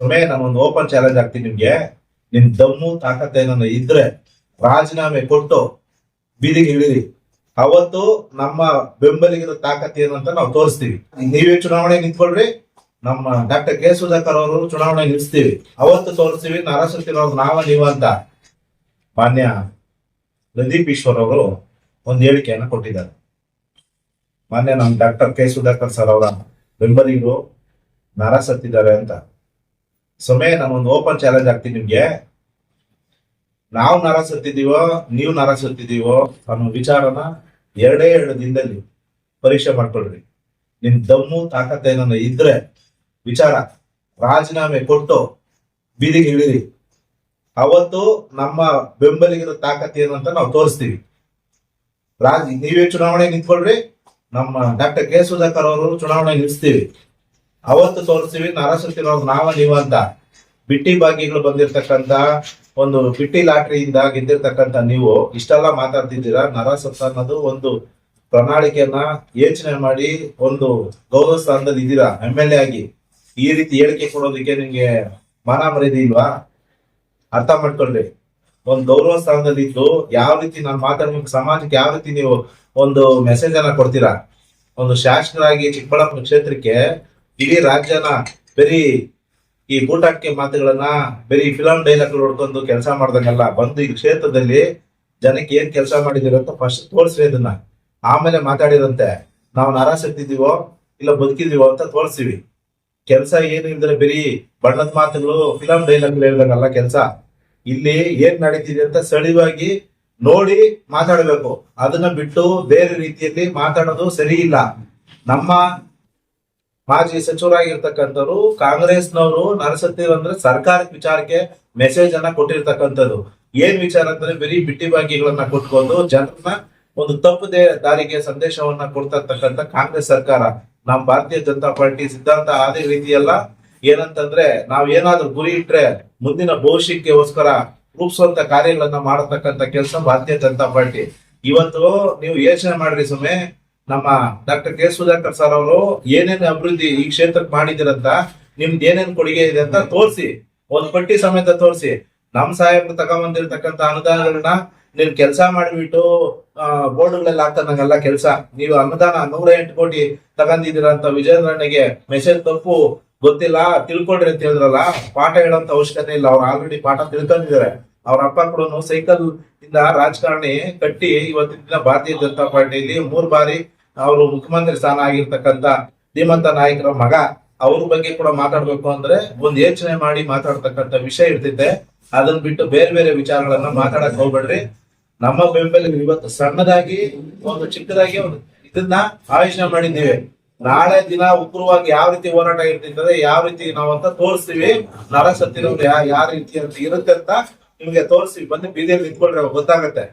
ಸುಮ್ಮನೆ ನಾನೊಂದು open challenge ಆಗ್ತೀನಿ ನಿಮ್ಗೆ. ನಿಮ್ ದಮ್ಮು ತಾಕತ್ ಏನಾದ್ರು ಇದ್ರೆ ರಾಜೀನಾಮೆ ಕೊಟ್ಟು ಬೀದಿಗೆ ಇಳಿರಿ. ಅವತ್ತು ನಮ್ಮ ಬೆಂಬಲಿಗಿರೋ ತಾಕತ್ ಏನು ಅಂತ ನಾವು ತೋರಿಸ್ತೀವಿ. ನೀವೇ ಚುನಾವಣೆ ನಿಂತ್ಕೊಳ್ರಿ. ನಮ್ಮ ಡಾಕ್ಟರ್ ಕೆ ಸುಧಾಕರ್ ಅವರು ಚುನಾವಣೆ ನಿಲ್ಲಿಸ್ತೀವಿ ಅವತ್ತು ತೋರಿಸ್ತೀವಿ ನರಸತ್ತಿರೋದು ನಾವ, ನೀವ ಅಂತ. ಮಾನ್ಯ ಪ್ರದೀಪ್ ಈಶ್ವರ್ ಅವರು ಒಂದು ಹೇಳಿಕೆಯನ್ನ ಕೊಟ್ಟಿದ್ದಾರೆ. ಮಾನ್ಯ ನಮ್ಮ ಡಾಕ್ಟರ್ ಕೆ ಸುಧಾಕರ್ ಸರ್ ಅವರ ಬೆಂಬಲಿಗರು ನರ ಸತ್ತಿದ್ದಾರೆ ಅಂತ. ಸುಮ್ಮನೆ ನಾನೊಂದು ಓಪನ್ ಚಾಲೆಂಜ್ ಆಗ್ತೀನಿ ನಿಮ್ಗೆ. ನಾವು ನರ ಸತ್ತಿದೀವೋ ನೀವು ನರ ಸತ್ತಿದೀವೋ ಅನ್ನೋ ವಿಚಾರನ ಎರಡೇ ಎರಡು ದಿನದಲ್ಲಿ ಪರೀಕ್ಷೆ ಮಾಡ್ಕೊಳ್ರಿ. ನಿಮ್ ದಮ್ಮು ತಾಕತ್ ಏನನ್ನ ಇದ್ರೆ ವಿಚಾರ ರಾಜೀನಾಮೆ ಕೊಟ್ಟು ಬೀದಿಗೆ ಇಳಿರಿ. ಅವತ್ತು ನಮ್ಮ ಬೆಂಬಲಿಗರ ತಾಕತ್ ಏನು ಅಂತ ನಾವು ತೋರಿಸ್ತೀವಿ. ರಾಜ್, ನೀವೇ ಚುನಾವಣೆ ನಿಂತ್ಕೊಳ್ರಿ. ನಮ್ಮ ಡಾಕ್ಟರ್ ಕೆ. ಸುಧಾಕರ್ ಅವರು ಚುನಾವಣೆ ನಿಲ್ಲಿಸ್ತೀವಿ ಅವತ್ತು ತೋರಿಸ್ತೀವಿ ನರಸತ್ತಿರೋದು ನಾವ ನೀವ ಅಂತ. ಬಿಟ್ಟಿ ಭಾಗ್ಯಗಳು ಬಂದಿರತಕ್ಕಂತ ಒಂದು ಬಿಟ್ಟಿ ಲಾಟ್ರಿಯಿಂದ ಗೆದ್ದಿರ್ತಕ್ಕಂತ ನೀವು ಇಷ್ಟೆಲ್ಲ ಮಾತಾಡ್ತಿದ್ದೀರಾ? ನರಸತ್ತ ಅನ್ನೋದು ಒಂದು ಪ್ರಣಾಳಿಕೆಯನ್ನ ಯೋಚನೆ ಮಾಡಿ ಒಂದು ಗೌರವ ಸ್ಥಾನದಲ್ಲಿ ಇದ್ದೀರಾ? ಎಂ ಎಲ್ ಎ ಆಗಿ. ಈ ರೀತಿ ಹೇಳಿಕೆ ಕೊಡೋದಕ್ಕೆ ನಿಮ್ಗೆ ಮಾನ ಮರ್ಯಾದೆ ಇಲ್ವಾ? ಅರ್ಥ ಮಾಡ್ಕೊಳ್ರಿ. ಒಂದು ಗೌರವ ಸ್ಥಾನದಲ್ಲಿ ಇದ್ದು ಯಾವ ರೀತಿ ನಾನು ಮಾತಾಡ್ಬೇಕು ಸಮಾಜಕ್ಕೆ ಯಾವ ರೀತಿ ನೀವು ಒಂದು ಮೆಸೇಜ್ ಅನ್ನ ಕೊಡ್ತೀರಾ? ಒಂದು ಶಾಸಕರಾಗಿ ಚಿಕ್ಕಬಳ್ಳಾಪುರ ಕ್ಷೇತ್ರಕ್ಕೆ ಇಡೀ ರಾಜ್ಯನ ಬರೀ ಈ ಬೂಟಾಕಿ ಮಾತುಗಳನ್ನ ಬರೀ ಫಿಲಂ ಡೈಲಾಗ್ ನೋಡ್ಕೊಂಡು ಕೆಲಸ ಮಾಡ್ದಂಗೆಲ್ಲ ಬಂದು ಈ ಕ್ಷೇತ್ರದಲ್ಲಿ ಜನಕ್ಕೆ ಏನ್ ಕೆಲಸ ಮಾಡಿದಿರೋ ಅಂತ ಫಸ್ಟ್ ತೋರಿಸ್ರಿ ಅದನ್ನ ಆಮೇಲೆ ಮಾತಾಡಿರಂತೆ, ನಾವು ನರಾಸಕ್ತಿದೀವೋ ಇಲ್ಲ ಬದುಕಿದೀವೋ ಅಂತ ತೋರಿಸ್ತೀವಿ. ಕೆಲಸ ಏನು ಇಲ್ದ್ರೆ ಬರೀ ಬಣ್ಣದ ಮಾತುಗಳು, ಫಿಲಂ ಡೈಲಾಗ್ ಹೇಳ್ದಂಗಲ್ಲ ಕೆಲಸ. ಇಲ್ಲಿ ಏನ್ ನಡೀತಿದೆ ಅಂತ ಸಳಿವಾಗಿ ನೋಡಿ ಮಾತಾಡಬೇಕು. ಅದನ್ನ ಬಿಟ್ಟು ಬೇರೆ ರೀತಿಯಲ್ಲಿ ಮಾತಾಡೋದು ಸರಿ ಇಲ್ಲ. ನಮ್ಮ ಮಾಜಿ ಸಚಿವರಾಗಿರ್ತಕ್ಕಂಥವ್ರು, ಕಾಂಗ್ರೆಸ್ನವರು ನರಸತ್ತೀವ್ ಅಂದ್ರೆ ಸರ್ಕಾರಕ್ಕೆ ವಿಚಾರಕ್ಕೆ ಮೆಸೇಜ್ ಅನ್ನ ಕೊಟ್ಟಿರ್ತಕ್ಕಂಥದ್ದು. ಏನ್ ವಿಚಾರ ಅಂದ್ರೆ ಬರೀ ಬಿಟ್ಟಿ ಬಾಗಿಗಳನ್ನ ಕೊಟ್ಕೊಂಡು ಜನರನ್ನ ಒಂದು ತಪ್ಪು ದಾರಿಗೆ ಸಂದೇಶವನ್ನ ಕೊಡ್ತಾ ಇರ್ತಕ್ಕಂಥ ಕಾಂಗ್ರೆಸ್ ಸರ್ಕಾರ. ನಮ್ಮ ಭಾರತೀಯ ಜನತಾ ಪಾರ್ಟಿ ಸಿದ್ಧಾಂತ ಅದೇ ರೀತಿಯಲ್ಲ. ಏನಂತಂದ್ರೆ ನಾವ್ ಏನಾದ್ರೂ ಗುರಿ ಇಟ್ರೆ ಮುಂದಿನ ಭವಿಷ್ಯಕ್ಕೋಸ್ಕರ ರೂಪಿಸುವಂತ ಕಾರ್ಯಗಳನ್ನ ಮಾಡತಕ್ಕಂತ ಕೆಲಸ ಭಾರತೀಯ ಜನತಾ ಪಾರ್ಟಿ. ಇವತ್ತು ನೀವು ಯೋಚನೆ ಮಾಡ್ರಿ ಸುಮ್ಮನೆ. ನಮ್ಮ ಡಾಕ್ಟರ್ ಕೆ ಸುಧಾಕರ್ ಸರ್ ಅವರು, ಏನೇನು ಅಭಿವೃದ್ಧಿ ಈ ಕ್ಷೇತ್ರಕ್ಕೆ ಮಾಡಿದಿರಂತ ನಿಮ್ದು ಏನೇನ್ ಕೊಡುಗೆ ಇದೆ ಅಂತ ತೋರಿಸಿ, ಒಂದ್ ಪಟ್ಟಿ ಸಮೇತ ತೋರಿಸಿ. ನಮ್ಮ ಸಾಹೇಬ್ರು ತಗೊಂಬಂದಿರ್ತಕ್ಕಂತ ಅನುದಾನಗಳನ್ನ ನೀವು ಕೆಲಸ ಮಾಡಿಬಿಟ್ಟು ಬೋರ್ಡ್ಗಳೆಲ್ಲ ಹಾಕ್ತಂಗಲ್ಲ ಕೆಲಸ. ನೀವು ಅನುದಾನ ನೂರ ಎಂಟು ಕೋಟಿ ತಗೊಂಡಿದ್ದೀರ ಅಂತ ಮೆಸೇಜ್ ತಪ್ಪು, ಗೊತ್ತಿಲ್ಲ, ತಿಳ್ಕೊಳ್ರಿ ಅಂತ ಹೇಳಿದ್ರಲ್ಲ, ಪಾಠ ಹೇಳೋಂತ ಅವಶ್ಯಕತೆ ಇಲ್ಲ. ಅವ್ರು ಆಲ್ರೆಡಿ ಪಾಠ ತಿಳ್ಕೊಂಡಿದ್ದಾರೆ. ಅವ್ರ ಅಪ್ಪ ಕೂಡ ಸೈಕಲ್ ಇಂದ ರಾಜಕಾರಣಿ ಕಟ್ಟಿ ಇವತ್ತಿನ ದಿನ ಭಾರತೀಯ ಜನತಾ ಪಾರ್ಟಿಯಲ್ಲಿ ಮೂರ್ ಬಾರಿ ಅವರು ಮುಖ್ಯಮಂತ್ರಿ ಸ್ಥಾನ ಆಗಿರ್ತಕ್ಕಂತ ಧೀಮಂತ ನಾಯಕರ ಮಗ, ಅವ್ರ ಬಗ್ಗೆ ಕೂಡ ಮಾತಾಡ್ಬೇಕು ಅಂದ್ರೆ ಒಂದ್ ಯೋಚನೆ ಮಾಡಿ ಮಾತಾಡ್ತಕ್ಕಂತ ವಿಷಯ ಇರ್ತಿದ್ದೆ. ಅದನ್ನ ಬಿಟ್ಟು ಬೇರೆ ಬೇರೆ ವಿಚಾರಗಳನ್ನ ಮಾತಾಡಕ್ ಹೋಗ್ಬೇಡ್ರಿ. ನಮ್ಮ ಬೆಂಬಲ ಇವತ್ತು ಸಣ್ಣದಾಗಿ ಒಂದು ಚಿಕ್ಕದಾಗಿ ಒಂದು ಇದನ್ನ ಆಯೋಜನೆ ಮಾಡಿದ್ದೇವೆ. ನಾಳೆ ದಿನ ಉಗ್ರವಾಗಿ ಯಾವ ರೀತಿ ಹೋರಾಟ ಇರ್ತಿದ್ರೆ ಯಾವ ರೀತಿ ನಾವು ಅಂತ ತೋರಿಸ್ತೀವಿ. ನರ ಸತ್ತಿರೋರು ಯಾ ಯಾವ ರೀತಿ ಅಂತ ಇರುತ್ತೆ ಅಂತ ನಿಮ್ಗೆ ತೋರಿಸ್ತೀವಿ. ಬಂದು ಬೀದಿಯಲ್ಲಿ ನಿಂತ್ಕೊಂಡ್ರೆ ಅವಾಗ ಗೊತ್ತಾಗತ್ತೆ.